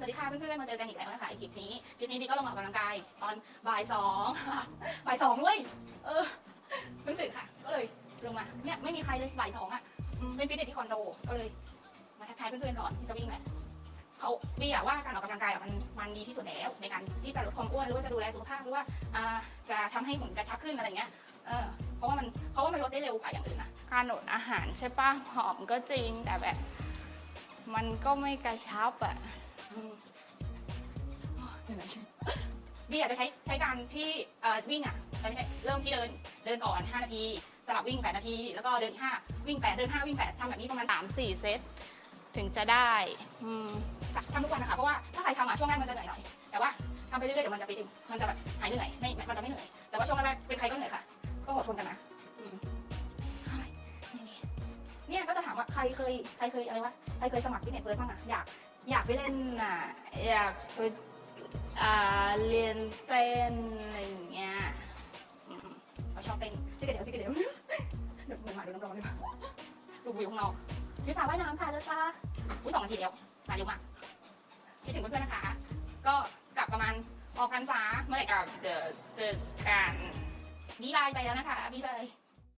สวัสดีค่ะเพื่อนๆมาเจอกันอีกแล้วนะคะอีกคลิปนี้คลิปนี้บีก็ลงมาออกกำลังกายตอนบ่ายสองบ่ายสองด้วยเออเพิ่งตื่นค่ะ ก็เลยลงมาเนี่ยไม่มีใครเลยบ่ายสองอะเป็นฟิตเนสที่คอนโดก็เลย มาทักทายเพื่อนๆก่อนที่จะวิ่งแหละเขาบีอะว่าการออกกำลังกายมันมันดีที่สุดแล้ว ในการที่จะลดความอ้วนหรือว่าจะดูแลสุขภาพหรือว่าอ่าจะทำให้หุ่นกระชับขึ้นอะไรเงี้ยเออเพราะว่ามันเพราะว่ามันลดได้เร็วกว่าอย่างอื่นนะการอดอาหารใช่ป่ะผอมก็จริงแต่แบบ มันก็ไม่กระชับอะ อืมโอ้ยเหนื่อยบีอาจจะใช้ใช้การที่เอ่อวิ่งอะเอ้ยไม่ใช่เริ่มที่เดินเดินก่อน 5 นาทีสลับวิ่ง 8 นาที แล้วก็เดิน 5 วิ่ง 8 เดิน 5 วิ่ง 8ทำแบบนี้ประมาณ 3-4 เซตถึงจะได้อืมทำทุกวันนะคะเพราะว่าถ้าใครทำอะช่วงแรกมันจะเหนื่อยหน่อยแต่ว่าทำไปเรื่อยๆเดี๋ยวมันจะไปดึงมันจะแบบหายเหนื่อยไม่มันจะไม่เหนื่อยแต่ว่าช่วงแรกเป็นใครก็เหนื่อยค่ะ ก็อดทนกันนะเนี่ยก็จะถามว่าใครเคยใครเคยอะไรวะใครเคยสมัครฟิตเนสเฟิร์สบ้างอะอยาก อยากไปเล่นอะอยากไปอ่าเรียนเต้นอะไรอย่างเงี้ยอืมเราชอบเต้นซิกเกเดียวซิกเกเดียวเดี๋ยวเหมือนหมาดูน้ำร้อนเลยว่ะดูวิวข้างนอกวิวสาวว่ายน้ำค่ะเจ้าอุ้ยสองนาทีแล้วมาเร็วมากคิดถึงเพื่อนๆนะคะ ก็กลับประมาณออกพรรษาเมื่อไหร่กับเดี๋ยวเจอกัน บีบายไปแล้วนะคะบีบาย